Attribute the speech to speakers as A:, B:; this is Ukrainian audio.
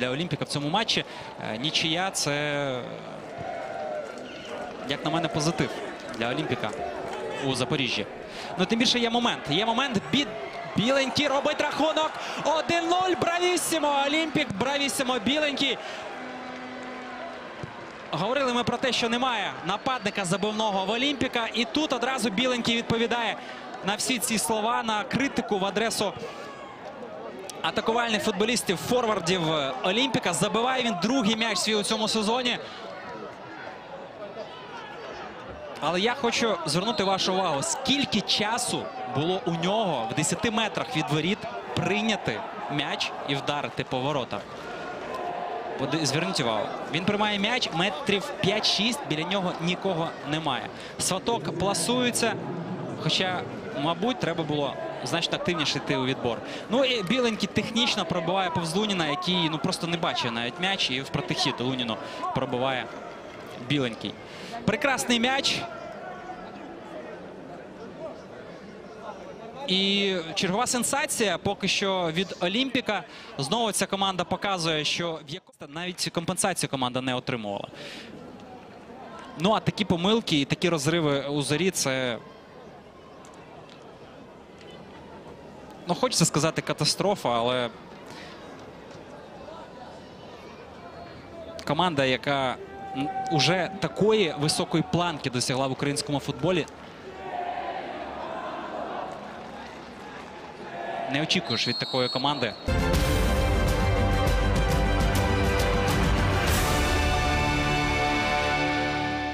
A: для Олімпіка в цьому матчі. Е, Нічия це, як на мене, позитив для Олімпіка у Запоріжжі. Ну, тим більше є момент. Є момент. Бід... Біленький робить рахунок. 1-0. Бравісімо. Олімпік. Бравісімо. Біленький. Говорили ми про те, що немає нападника забивного в Олімпіка. І тут одразу Біленький відповідає на всі ці слова, на критику в адресу атакувальних футболістів, форвардів е, Олімпіка. Забиває він другий м'яч свій у цьому сезоні. Але я хочу звернути вашу увагу, скільки часу було у нього в 10 метрах від воріт прийняти м'яч і вдарити по воротах. Зверніть увагу. Він приймає м'яч, метрів 5-6, біля нього нікого немає. Сваток пласується, хоча, мабуть, треба було значно активніше йти у відбор. Ну і Біленький технічно пробиває повз Луніна, який ну, просто не бачив навіть м'яч, і в протихід Луніну пробиває Біленький. Прекрасний м'яч. І чергова сенсація поки що від Олімпіка. Знову ця команда показує, що в яко... навіть компенсацію команда не отримувала. Ну, а такі помилки і такі розриви у зорі це. Ну, хочеться сказати катастрофа, але команда, яка вже такої високої планки досягла в українському футболі, не очікуєш від такої команди